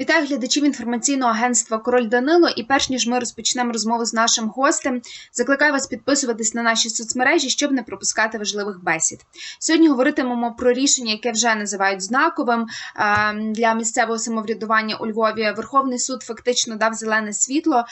Вітаю глядачів інформаційного агентства Король Данило. І перш ніж ми розпочнемо розмову з нашим гостем, закликаю вас підписуватись на наші соцмережі, щоб не пропускати важливих бесід. Сьогодні говоритимемо про рішення, яке вже називають знаковим для місцевого самоврядування у Львові. Верховний суд фактично дав зелене світло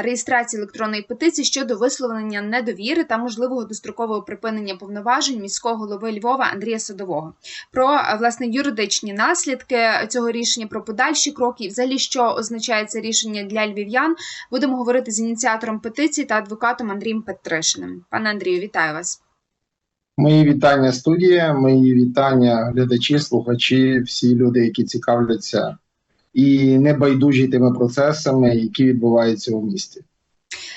реєстрації електронної петиції щодо висловлення недовіри та можливого дострокового припинення повноважень міського голови Львова Андрія Садового. Про власне юридичні наслідки цього рішення, про подальші кроки, і взагалі, що означає це рішення для львів'ян. Будемо говорити з ініціатором петиції та адвокатом Андрієм Петришиним. Пане Андрію, вітаю вас. Мої вітання студія, мої вітання глядачі, слухачі, всі люди, які цікавляться і небайдужі тими процесами, які відбуваються у місті.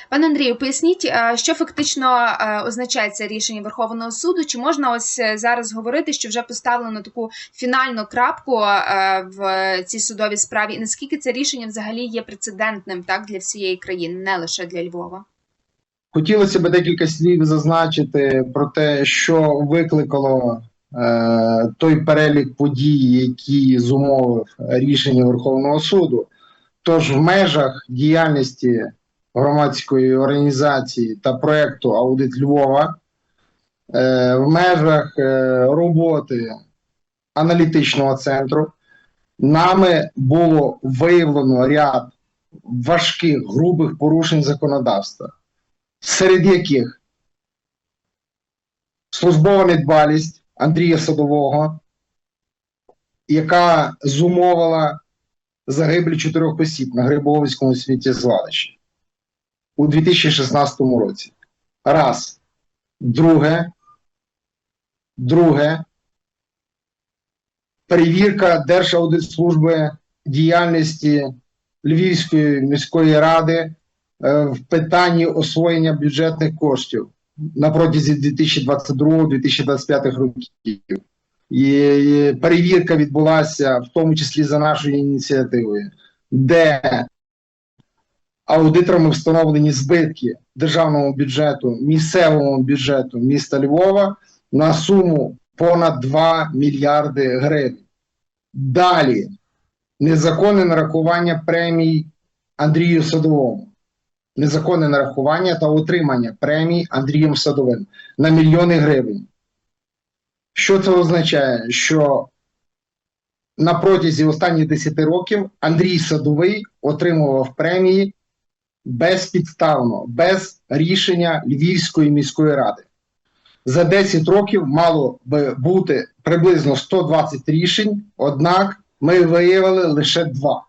Пане Андрію, поясніть, е, що фактично е, означає це рішення Верховного суду? Чи можна ось е, зараз говорити, що вже поставлено таку фінальну крапку в цій судовій справі? І наскільки це рішення взагалі є прецедентним так для всієї країни, не лише для Львова? Хотілося б декілька слів зазначити про те, що викликало е, той перелік подій, які зумовив рішення Верховного суду. Тож в межах діяльності громадської організації та проекту Аудит Львова, е, в межах е, роботи аналітичного центру, нами було виявлено ряд важких грубих порушень законодавства серед яких службова недбалість Андрія Садового, яка зумовила загибель чотирьох осіб на Грибовицькому світі-звалищі у 2016 році. Раз. Друге. Друге. Перевірка Держаудитслужби діяльності Львівської міської ради в питанні освоєння бюджетних коштів на протязі 2022-2025 років. І перевірка відбулася в тому числі за нашою ініціативою, де аудиторами встановлені збитки державному бюджету, місцевому бюджету міста Львова на суму понад 2 мільярди гривень. Далі незаконне нарахування премій Андрію Садовому незаконне нарахування та отримання премій Андрієм Садовим на мільйони гривень. Що це означає? Що на протязі останніх 10 років Андрій Садовий отримував премії безпідставно, без рішення Львівської міської ради. За 10 років мало би бути приблизно 120 рішень, однак ми виявили лише два.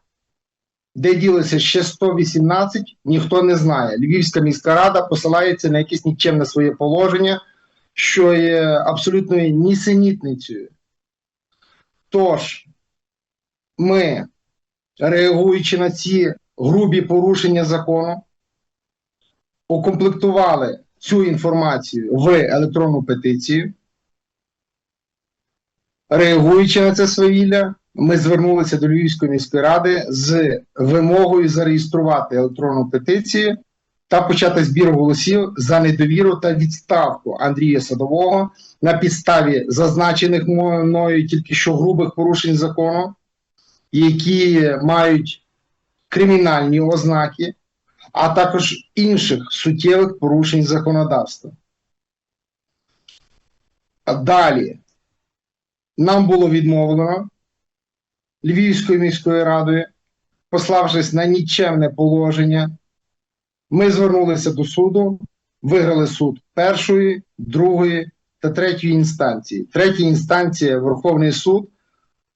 Де ділося ще 118, ніхто не знає. Львівська міська рада посилається на якесь нікчемне своє положення, що є абсолютною нісенітницею. Тож, ми, реагуючи на ці грубі порушення закону, укомплектували цю інформацію в електронну петицію. Реагуючи на це свавілля, ми звернулися до Львівської міської ради з вимогою зареєструвати електронну петицію та почати збір голосів за недовіру та відставку Андрія Садового на підставі зазначених мною тільки що грубих порушень закону, які мають кримінальні ознаки, а також інших суттєвих порушень законодавства. Далі нам було відмовлено. Львівською міською радою, пославшись на нічемне положення, ми звернулися до суду, виграли суд першої, другої та третьої інстанції. Третя інстанція Верховний суд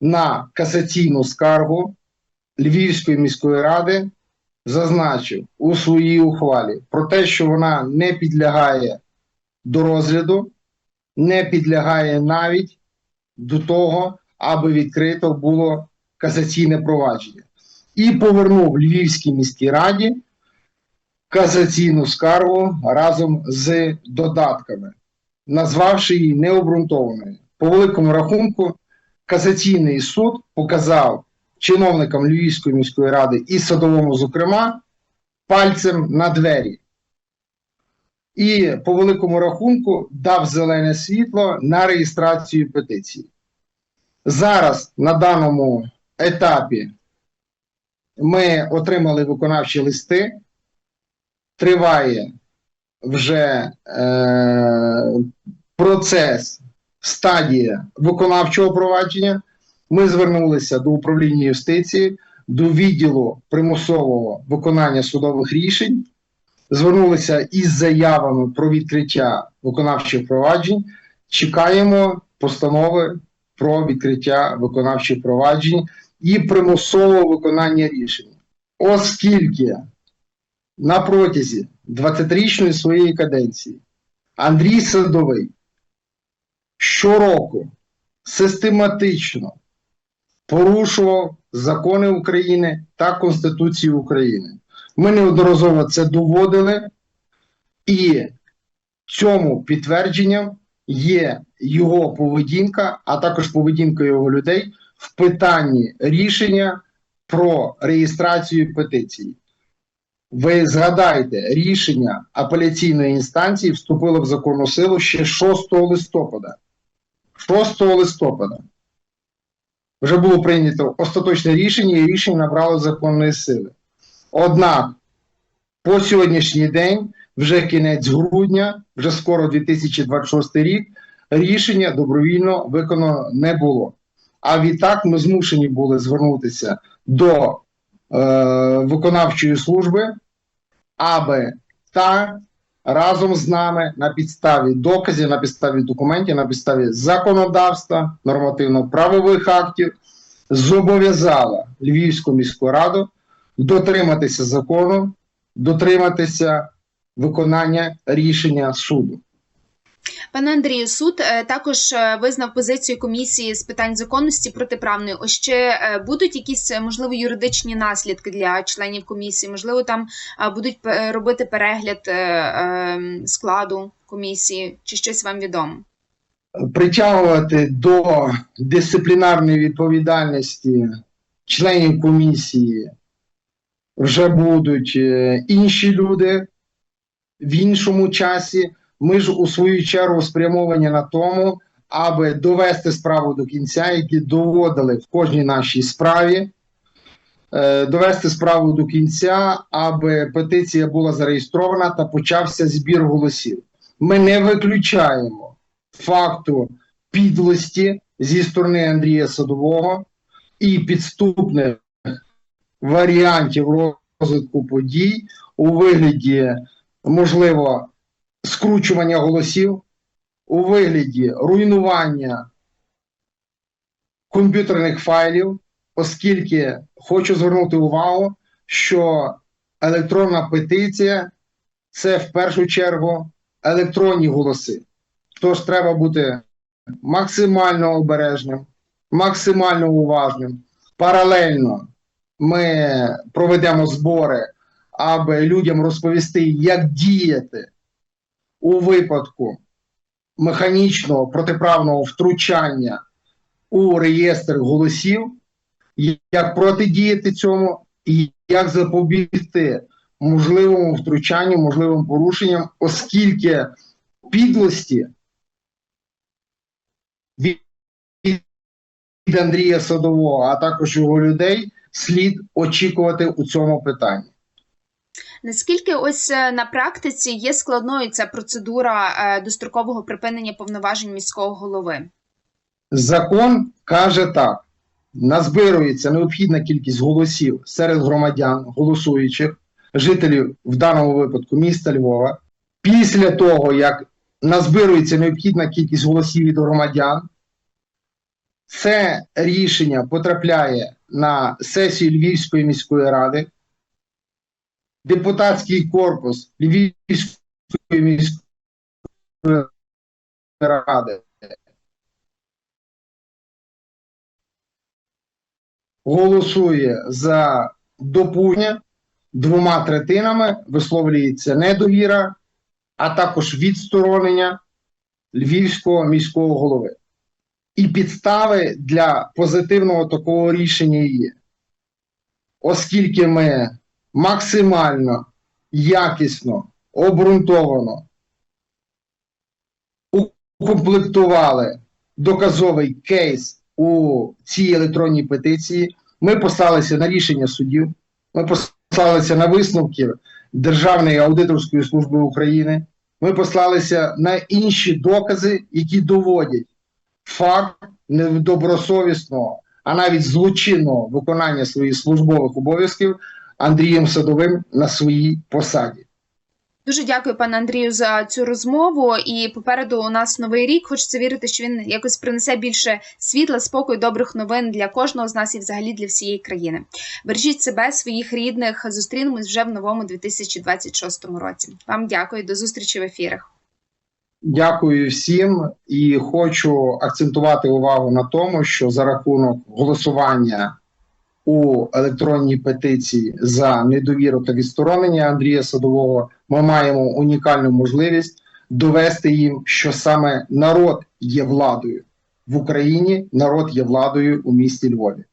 на касаційну скаргу Львівської міської ради зазначив у своїй ухвалі про те, що вона не підлягає до розгляду, не підлягає навіть до того, аби відкрито було касаційне провадження і повернув Львівській міській раді касаційну скаргу разом з додатками, назвавши її необґрунтованою. По великому рахунку, касаційний суд показав чиновникам Львівської міської ради і садовому, зокрема, пальцем на двері. І по великому рахунку дав зелене світло на реєстрацію петиції. Зараз на даному етапі ми отримали виконавчі листи. Триває вже е, процес, стадія виконавчого провадження. Ми звернулися до управління юстиції, до відділу примусового виконання судових рішень, звернулися із заявами про відкриття виконавчих проваджень. Чекаємо постанови про відкриття виконавчих проваджень і примусового виконання рішень. Оскільки на протязі 20-річної своєї каденції Андрій Садовий щороку систематично порушував закони України та Конституцію України. Ми неодноразово це доводили, і цьому підтвердженням є його поведінка, а також поведінка його людей в питанні рішення про реєстрацію петиції. Ви згадайте, рішення апеляційної інстанції вступило в законну силу ще 6 листопада. 6 листопада вже було прийнято остаточне рішення, і рішення набрало законної сили. Однак, по сьогоднішній день, вже кінець грудня, вже скоро 2026 рік, рішення добровільно виконано не було. А відтак ми змушені були звернутися до е, виконавчої служби, аби та разом з нами на підставі доказів, на підставі документів, на підставі законодавства, нормативно-правових актів зобов'язала Львівську міську раду дотриматися закону, дотриматися виконання рішення суду. Пане Андрію, суд е, також е, визнав позицію комісії з питань законності протиправною. Ось ще будуть якісь е, можливо юридичні наслідки для членів комісії? Можливо, там будуть робити перегляд е, е, складу комісії, чи щось вам відомо? притягувати до дисциплінарної відповідальності членів комісії вже будуть інші люди в іншому часі. Ми ж у свою чергу спрямовані на тому, аби довести справу до кінця, які доводили в кожній нашій справі. е, Довести справу до кінця, аби петиція була зареєстрована та почався збір голосів. Ми не виключаємо факту підлості зі сторони Андрія Садового і підступних варіантів розвитку подій у вигляді, можливо, скручування голосів, у вигляді руйнування комп'ютерних файлів, оскільки хочу звернути увагу, що електронна петиція це в першу чергу електронні голоси. Тож треба бути максимально обережним, максимально уважним. Паралельно ми проведемо збори, аби людям розповісти, як діяти у випадку механічного протиправного втручання у реєстр голосів, як протидіяти цьому і як запобігти можливому втручанню, можливим порушенням, оскільки підлості від Андрія Садового, а також його людей, слід очікувати у цьому питанні. Наскільки ось е, на практиці є складною ця процедура е, дострокового припинення повноважень міського голови? Закон каже так: назбирується необхідна кількість голосів серед громадян, голосуючих, жителів в даному випадку міста Львова. Після того, як назбирується необхідна кількість голосів від громадян, це рішення потрапляє на сесію Львівської міської ради. Депутатський корпус Львівської міської ради голосує за допущення двома третинами, висловлюється недовіра, а також відсторонення Львівського міського голови. І підстави для позитивного такого рішення є. Оскільки ми максимально якісно, обґрунтовано укомплектували доказовий кейс у цій електронній петиції, ми послалися на рішення судів, Ми послалися на висновки Державної аудиторської служби України. Ми послалися на інші докази, які доводять факт недобросовісного, а навіть злочинного виконання своїх службових обов'язків Андрієм Садовим на своїй посаді. Дуже дякую, пане Андрію, за цю розмову. І попереду у нас новий рік. Хочеться вірити, що він якось принесе більше світла, спокою, добрих новин для кожного з нас і взагалі для всієї країни. Бережіть себе, своїх рідних. Зустрінемось вже в новому 2026 році. Вам дякую, до зустрічі в ефірах. Дякую всім і хочу акцентувати увагу на тому, що за рахунок голосування у електронній петиції за недовіру та відсторонення Андрія Садового ми маємо унікальну можливість довести їм, що саме народ є владою в Україні, народ є владою у місті Львові.